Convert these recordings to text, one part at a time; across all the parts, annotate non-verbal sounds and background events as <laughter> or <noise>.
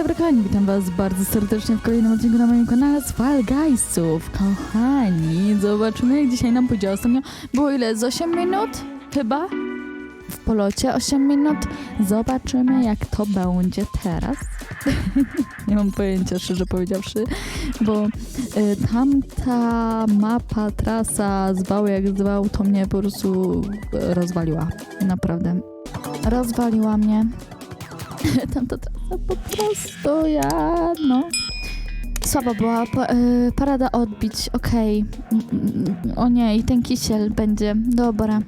dobry kochani, witam was bardzo serdecznie w kolejnym odcinku na moim kanale z Fall Guysów. Kochani, zobaczymy jak dzisiaj nam pójdzie. Ostatnio było ile? Z 8 minut? Chyba? W polocie 8 minut. Zobaczymy jak to będzie teraz. <laughs> Nie mam pojęcia, szczerze powiedziawszy, bo y, tamta mapa, trasa, zwał jak zwał, to mnie po prostu y, rozwaliła. Naprawdę. Rozwaliła mnie. <laughs> Tamta trasa po prostu ja, no. Słaba była, y, parada odbić, okej. Mm, O nie, i ten kisiel będzie, dobra.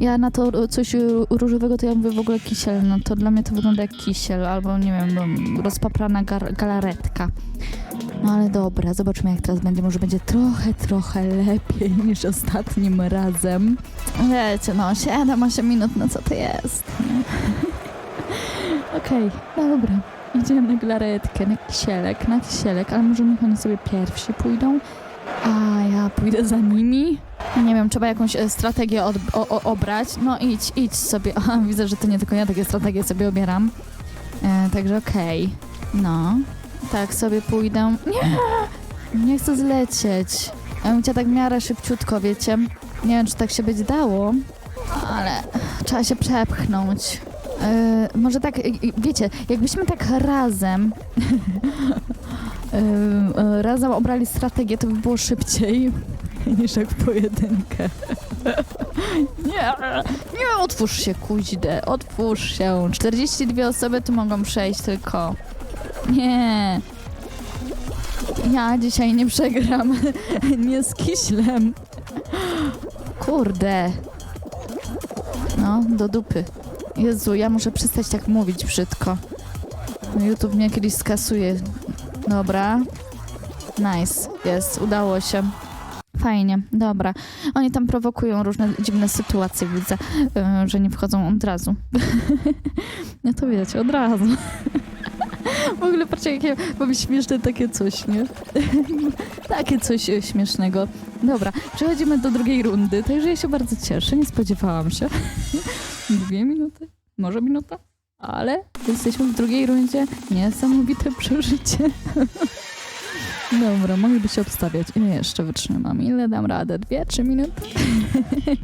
Ja na to coś różowego to ja mówię w ogóle kisiel, no to dla mnie to wygląda jak kisiel, albo nie wiem, no, rozpaprana galaretka. No ale dobra, zobaczymy jak teraz będzie, może będzie trochę, trochę lepiej <laughs> niż ostatnim razem. Wiecie, no 7-8 minut, no co to jest, nie? Okej, dobra. Idziemy na glaretkę, na kisielek, na kisielek, ale może niech oni sobie pierwsi pójdą, a ja pójdę za nimi. Nie wiem, trzeba jakąś e, strategię od, o, o, obrać. No idź, idź sobie. <laughs> Aha, widzę, że to nie tylko ja takie strategie sobie obieram. E, także okej. No. Tak sobie pójdę. Nie! Nie chcę zlecieć. Ja bym tak w miarę szybciutko, wiecie. Nie wiem, czy tak się będzie dało, ale trzeba się przepchnąć. E, może tak, wiecie, jakbyśmy tak razem <laughs> e, e, razem obrali strategię, to by było szybciej <laughs> niż jak pojedynkę. <laughs> nie, nie, otwórz się, kuźdę, otwórz się. 42 osoby tu mogą przejść tylko. Nie. Ja dzisiaj nie przegram. nie z kiślem. Kurde. No, do dupy. Jezu, ja muszę przestać tak mówić brzydko. YouTube mnie kiedyś skasuje. Dobra. Nice. Jest, udało się. Fajnie, dobra. Oni tam prowokują różne dziwne sytuacje, widzę, yy, że nie wchodzą od razu. <laughs> no to wiecie, od razu. <laughs> w ogóle patrzcie, jakie mam śmieszne takie coś, nie? <laughs> takie coś e, śmiesznego. Dobra, przechodzimy do drugiej rundy, także ja się bardzo cieszę, nie spodziewałam się. Dwie może minuta, ale jesteśmy w drugiej rundzie. Niesamowite przeżycie. <laughs> Dobra, mogliby się obstawiać. Ile jeszcze wytrzymam? Ile dam radę? Dwie, trzy minuty?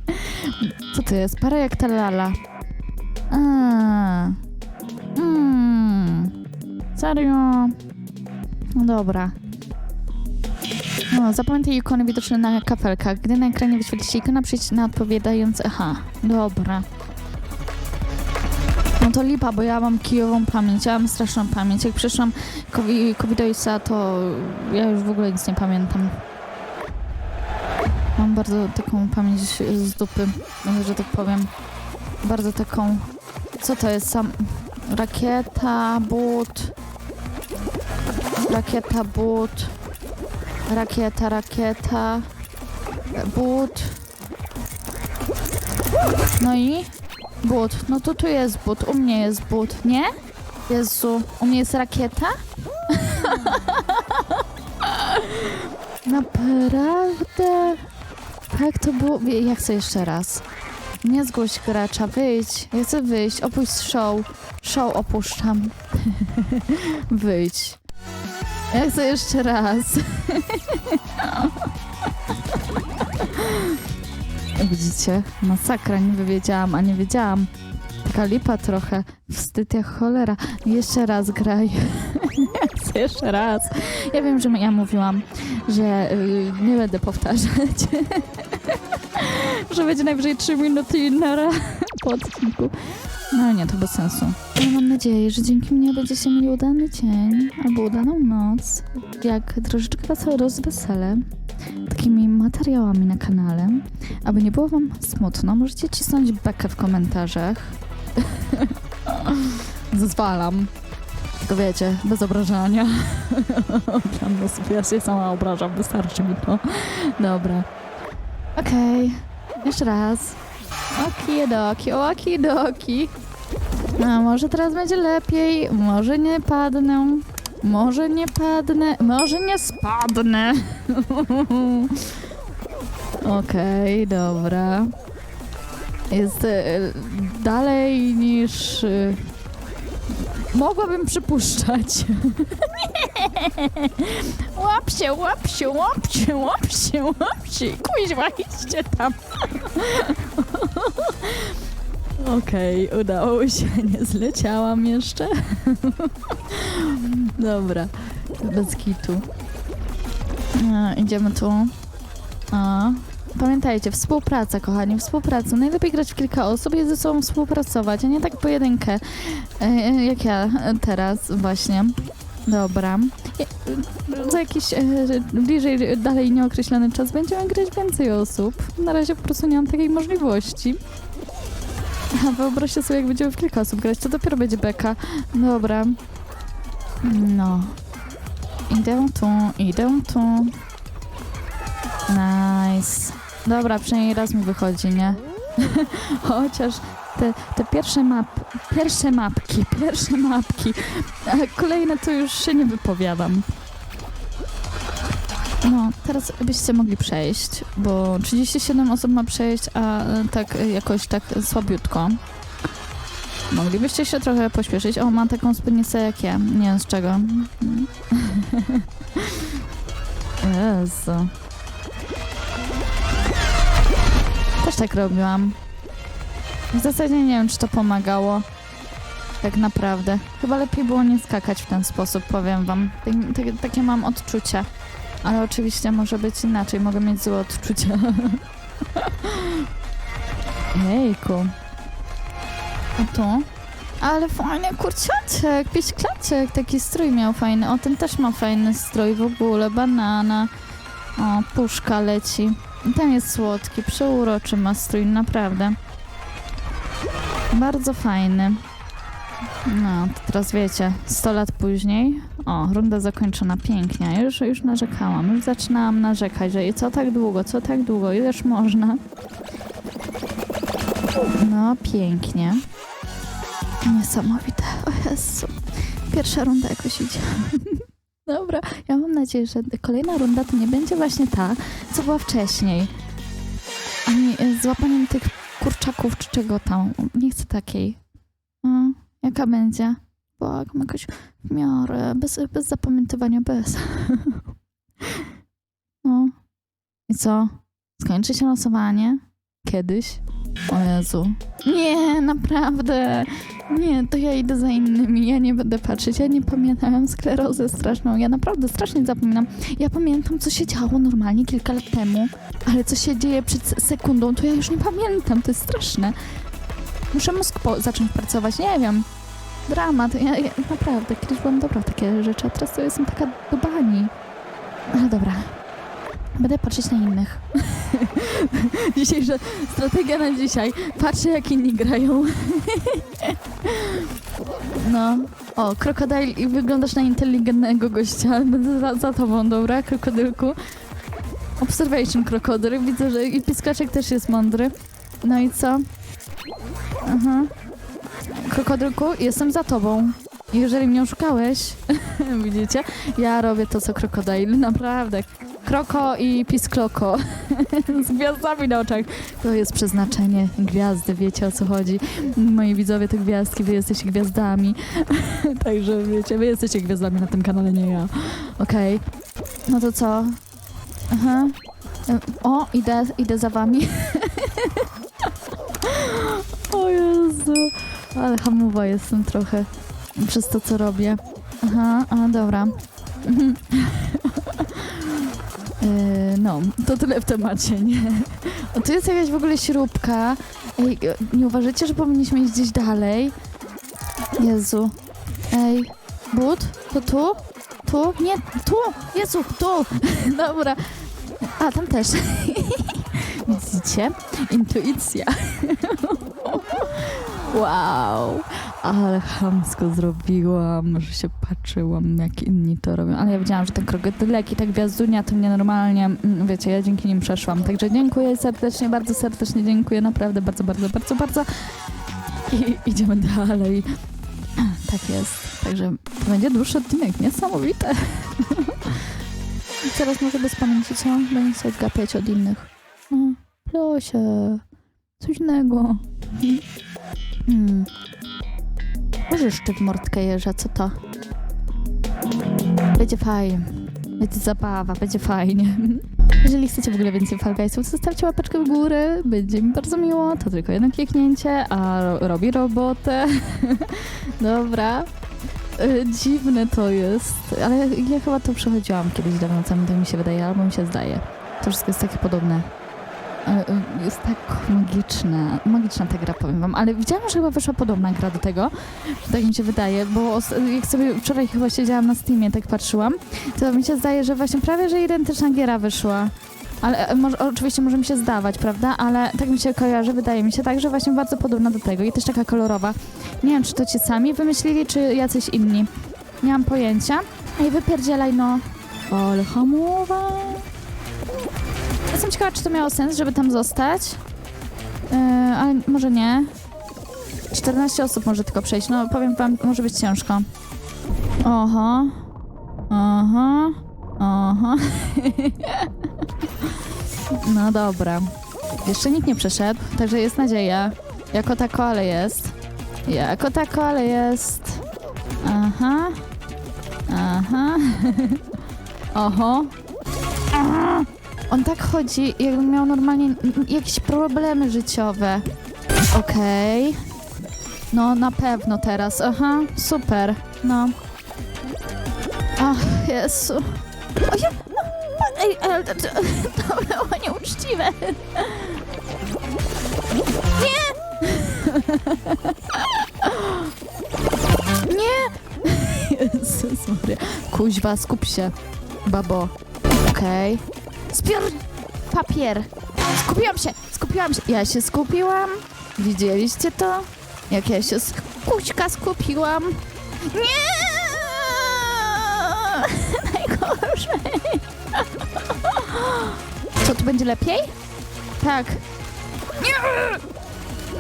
<laughs> Co to jest? Para jak ta lala. A. Mm. Serio? No dobra. No, zapamiętaj ikony widoczne na kafelkach. Gdy na ekranie wyświetli się ikona, przyjdź na odpowiadające... Aha, dobra. To lipa, bo ja mam kijową pamięć, ja mam straszną pamięć. Jak przeszłam covi- covidoisa, to ja już w ogóle nic nie pamiętam. Mam bardzo taką pamięć z dupy, że tak powiem. Bardzo taką... Co to jest? Sam... Rakieta, but... Rakieta, but... Rakieta, rakieta... But... No i? But. No to tu jest but. U mnie jest but, nie? Jezu, u mnie jest rakieta? <laughs> Naprawdę? Tak to było? Ja chcę jeszcze raz. Nie zgłoś gracza, wyjdź. Ja chcę wyjść, opuść show. Show opuszczam. <laughs> Wyjdź. Ja chcę jeszcze raz. <laughs> Widzicie? Masakra, nie wiedziałam, a nie wiedziałam. Taka lipa trochę. Wstyd jak cholera. Jeszcze raz graj. <laughs> Jeszcze raz. Ja wiem, że ja mówiłam, że y, nie będę powtarzać. <laughs> że będzie najwyżej 3 minuty na raz po odcinku. No nie, to bez sensu. Ale mam nadzieję, że dzięki mnie będziecie mieli udany dzień albo udaną noc. Jak troszeczkę was rozweselę takimi materiałami na kanale. Aby nie było wam smutno, możecie cisnąć bekę w komentarzach. <laughs> Zezwalam. Tylko wiecie, bez obrażania. <laughs> Mnie sobie ja się sama obrażam, wystarczy mi to. Dobra. Okej. Jeszcze raz. Okidoki, okidoki. A może teraz będzie lepiej, może nie padnę. Może nie padnę, może nie spadnę. Okej, dobra. Jest e, dalej niż... e, mogłabym przypuszczać. <laughs> łap się, łap się, łap się, łap się, łap się. Kuźwa, idźcie tam. Okej, udało się, <laughs> nie zleciałam jeszcze. <laughs> Dobra, bez kitu. E, idziemy tu. A. Pamiętajcie, współpraca, kochani, współpraca. Najlepiej grać w kilka osób i ze sobą współpracować, a nie tak pojedynkę, e, jak ja teraz właśnie. Dobra. E, Za jakiś e, bliżej, dalej nieokreślony czas będziemy grać więcej osób. Na razie po prostu nie mam takiej możliwości. Wyobraźcie sobie, jak będziemy w kilka osób grać, to dopiero będzie beka. Dobra. No. Idę tu, idę tu. Nice. Dobra, przynajmniej raz mi wychodzi, nie? <laughs> Chociaż te, te pierwsze map, pierwsze mapki, <laughs> pierwsze mapki, a kolejne to już się nie wypowiadam. Teraz byście mogli przejść, bo 37 osób ma przejść, a e, tak e, jakoś tak słabiutko. Moglibyście się trochę pośpieszyć. O, mam taką spódnicę jak ja. Nie wiem z czego. <laughs> Jezu. Też tak robiłam. W zasadzie nie wiem, czy to pomagało. Tak naprawdę. Chyba lepiej było nie skakać w ten sposób, powiem wam. Tak, tak, takie mam odczucie. Ale oczywiście może być inaczej. Mogę mieć złe odczucia. <laughs> Jejku. A tu? Ale fajny kurczaczek, piśklaczek, taki strój miał fajny. O, ten też ma fajny strój w ogóle, banana. O, puszka leci. Ten jest słodki, przeuroczy ma strój, naprawdę. Bardzo fajny. No, to teraz wiecie, 100 lat później. O, runda zakończona, pięknie. Już, już narzekałam, już zaczynałam narzekać, że co tak długo, co tak długo, ileż można. No, pięknie. Niesamowite. O Jezu. Pierwsza runda jakoś idzie. <laughs> Dobra, ja mam nadzieję, że kolejna runda to nie będzie właśnie ta, co była wcześniej. Ani z łapaniem tych kurczaków czy czego tam. Nie chcę takiej. No, jaka będzie? Błagam, jakoś w miarę, bez, bez zapamiętywania, bez. <laughs> No. I co? Skończy się losowanie? Kiedyś? O Jezu. Nie, naprawdę. Nie, to ja idę za innymi. Ja nie będę patrzeć. Ja nie pamiętam. Sklerozę straszną. Ja naprawdę strasznie zapominam. Ja pamiętam, co się działo normalnie kilka lat temu, ale co się dzieje przed se- sekundą, to ja już nie pamiętam. To jest straszne. Muszę mózg zacząć pracować. Nie wiem. Dramat. Ja, ja naprawdę, kiedyś byłam dobra w takie rzeczy, a teraz to jestem taka do bani. Ale dobra. Będę patrzeć na innych. <laughs> Dzisiejsza strategia na dzisiaj. Patrzę, jak inni grają. <laughs> no. O, krokodyl i wyglądasz na inteligentnego gościa. Będę za, za tobą, dobra, krokodylku. Observation krokodyl. Widzę, że i piskaczek też jest mądry. No i co? Aha. Krokodylku, jestem za tobą. Jeżeli mnie oszukałeś, <laughs> widzicie, ja robię to, co krokodyl. Naprawdę. Kroko i piskloko. <laughs> Z gwiazdami na oczach. To jest przeznaczenie gwiazdy, wiecie o co chodzi. Moi widzowie to gwiazdki, wy jesteście gwiazdami. <laughs> Także wiecie, wy jesteście gwiazdami na tym kanale, nie ja. Okej. No to co? Aha. Em, O, idę, idę za wami. o Jezu. Ale hamowa jestem trochę przez to, co robię. Aha, a dobra. Yy, <laughs> no, to tyle w temacie, nie? O, tu jest jakaś w ogóle śrubka. Ej, e, nie uważacie, że powinniśmy iść gdzieś dalej? Jezu. Ej, but? To tu? Tu? Nie, tu! Jezu, tu! <laughs> Dobra. A, tam też. <laughs> Widzicie? Intuicja. Wow. Ale chamsko zrobiłam, że się patrzyłam, jak inni to robią. Ale ja wiedziałam, że ten krokodylek i ta gwiazdunia to mnie normalnie, mm, wiecie, ja dzięki nim przeszłam. Także dziękuję serdecznie, bardzo serdecznie dziękuję, naprawdę bardzo, bardzo, bardzo, bardzo. I idziemy dalej. Tak jest. Także to będzie dłuższy odcinek, niesamowite. <laughs> I teraz może bez pamięci, co? Będę sobie gapiać od innych. No, proszę. Coś innego. Hmm. Może szczyt mordkę jeża, co to? Będzie fajnie. Będzie zabawa, będzie fajnie. <laughs> Jeżeli chcecie w ogóle więcej Fall Guysów, zostawcie łapeczkę w górę. Będzie mi bardzo miło. To tylko jedno kliknięcie, a ro robi robotę. <laughs> Dobra. Y, Dziwne to jest, ale ja chyba to przechodziłam kiedyś dawno temu, tak mi się wydaje, albo mi się zdaje. To wszystko jest takie podobne. Y, Jest tak magiczne, magiczna ta gra, powiem wam, ale widziałam, że chyba wyszła podobna gra do tego, tak mi się wydaje, bo jak sobie wczoraj chyba siedziałam na Steamie, tak patrzyłam, to mi się zdaje, że właśnie prawie, że identyczna giera wyszła. Ale e, może, oczywiście może mi się zdawać, prawda? Ale tak mi się kojarzy, wydaje mi się tak, że właśnie bardzo podobna do tego i też taka kolorowa. Nie wiem, czy to ci sami wymyślili, czy jacyś inni. Nie mam pojęcia. Ej, wypierdzielaj, no. Ale hamowa. Jestem ciekawa, czy to miało sens, żeby tam zostać. Yy, ale może nie. 14 osób może tylko przejść. No, powiem wam, może być ciężko. Oho. Oho. Oho. <laughs> no dobra. Jeszcze nikt nie przeszedł, także jest nadzieja. Jako tako, ale jest. Jako tako, ale jest. Aha. Aha. <laughs> Oho. Aha. On tak chodzi, jakby miał normalnie jakieś problemy życiowe. Okej. No, na pewno teraz. Aha, super. No. Ach, Jezu. O, no, Ej, ale to, to, <laughs> było nieuczciwe. Nie! <laughs> Nie! <laughs> Jezus Maria. Kuźwa, skup się, babo. Okej. Zbiór papier. Skupiłam się, skupiłam się. Ja się skupiłam. Widzieliście to? Jak ja się kuźka skupiłam. Nie! <laughs> Najgorzej. <laughs> Co, tu będzie lepiej? Tak. Nie!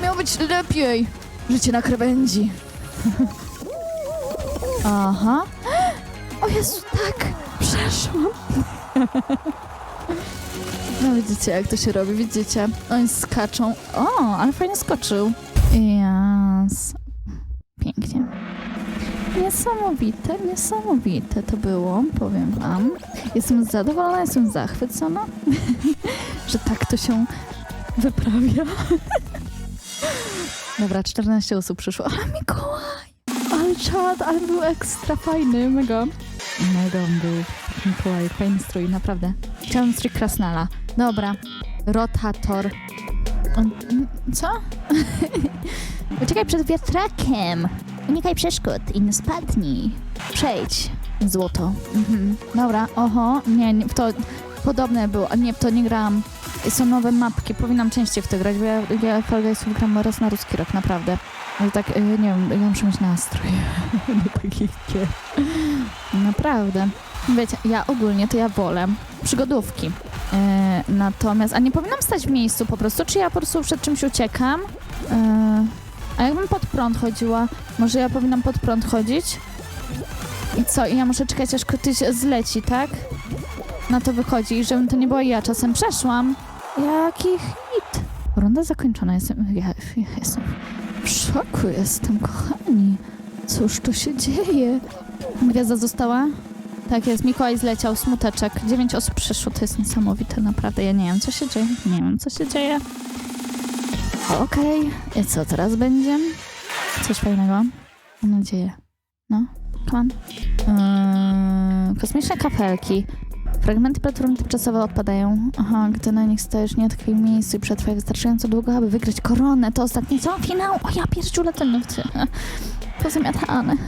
Miało być lepiej. Życie na krawędzi. <laughs> Aha. <gasps> O Jezu, tak. Przeszłam. No widzicie, jak to się robi, widzicie? Oni skaczą. O, ale fajnie skoczył. Jas. Pięknie. Niesamowite, niesamowite to było, powiem wam. Jestem zadowolona, jestem zachwycona, <laughs> że tak to się wyprawia. <laughs> Dobra, 14 osób przyszło. Ale Mikołaj! Ale czad, ale był ekstra fajny, mega. Mega on był Mikołaj, fajny strój, naprawdę. Chciałam strój Krasnala. Dobra, rotator. Co? <laughs> Uciekaj przed wiatrakiem. Unikaj przeszkód i nie spadnij. Przejdź. Złoto. Mhm. Dobra, oho, nie, nie, to podobne było, nie, w to nie grałam. Są nowe mapki, powinnam częściej w to grać, bo ja, ja Fall Guysów gram raz na ruski rok, naprawdę. Ale tak, y, nie wiem, ja muszę mieć nastrój <laughs> do takich. Naprawdę. Wiecie, ja ogólnie to ja wolę przygodówki. E, natomiast, a nie powinnam stać w miejscu po prostu, czy ja po prostu przed czymś uciekam? E, a jakbym pod prąd chodziła, może ja powinnam pod prąd chodzić? I co, i ja muszę czekać, aż ktoś zleci, tak? Na to wychodzi, i żebym to nie była ja, czasem przeszłam. Jaki hit! Runda zakończona, jestem, ja, ja jestem w szoku, jestem, kochani. Cóż tu się dzieje? Gwiazda została? Tak jest, Mikołaj zleciał, smuteczek. Dziewięć osób przyszło, to jest niesamowite, naprawdę. Ja nie wiem, co się dzieje. Nie wiem, co się dzieje. Okej, i co teraz będzie? Coś fajnego? Mam nadzieję. No, come on. Yy, kosmiczne kapelki. Fragmenty platformy tymczasowe odpadają. Aha, gdy na nich stajesz nie w takim miejscu i przetrwaj wystarczająco długo, aby wygrać koronę. To ostatnie co? Finał? O ja pierdziule ten <laughs> Pozamiatane. <laughs>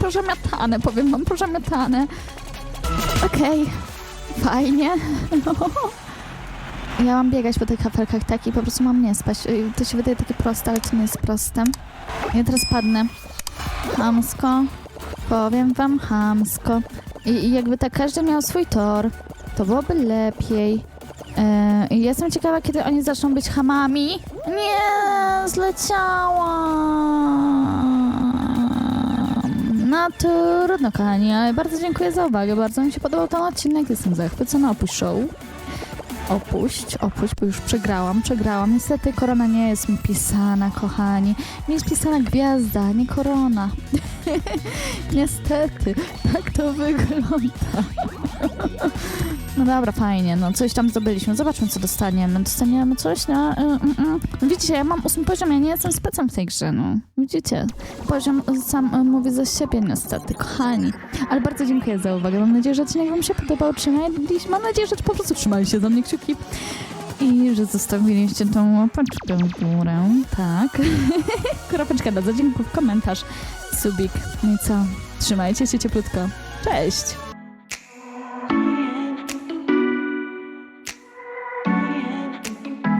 Pozamiatane, powiem wam, pozamiatane. Okej, fajnie. <laughs> Ja mam biegać po tych kafelkach tak i po prostu mam nie spać. Y, To się wydaje takie proste, ale to nie jest proste. Ja teraz padnę. Hamsko. Powiem wam hamsko. I, i jakby tak każdy miał swój tor, to byłoby lepiej. I jestem ciekawa, kiedy oni zaczną być hamami. Nie, zleciałam. No trudno, kochani, ale bardzo dziękuję za uwagę. Bardzo mi się podobał ten odcinek. Jestem zachwycona. Opuść show. Opuść, opuść, bo już przegrałam, przegrałam. Niestety korona nie jest mi pisana, kochani. Mi jest pisana gwiazda, nie korona. <laughs> Niestety, tak to wygląda. <laughs> No dobra, fajnie, no coś tam zdobyliśmy. Zobaczmy, co dostaniemy. Dostaniemy coś na... Y, y, y. Widzicie, ja mam ósmy poziom, ja nie jestem specem w tej grze, no. Widzicie? Poziom sam y, mówi za siebie niestety, kochani. Ale bardzo dziękuję za uwagę. Mam nadzieję, że odcinek wam się podobał. Trzymaliście, mam nadzieję, że po prostu trzymaliście za mnie kciuki. I że zostawiliście tą łapeczkę w górę. Tak. <laughs> Kropeczka do zadzięków, komentarz, subik. No i co? Trzymajcie się cieplutko. Cześć!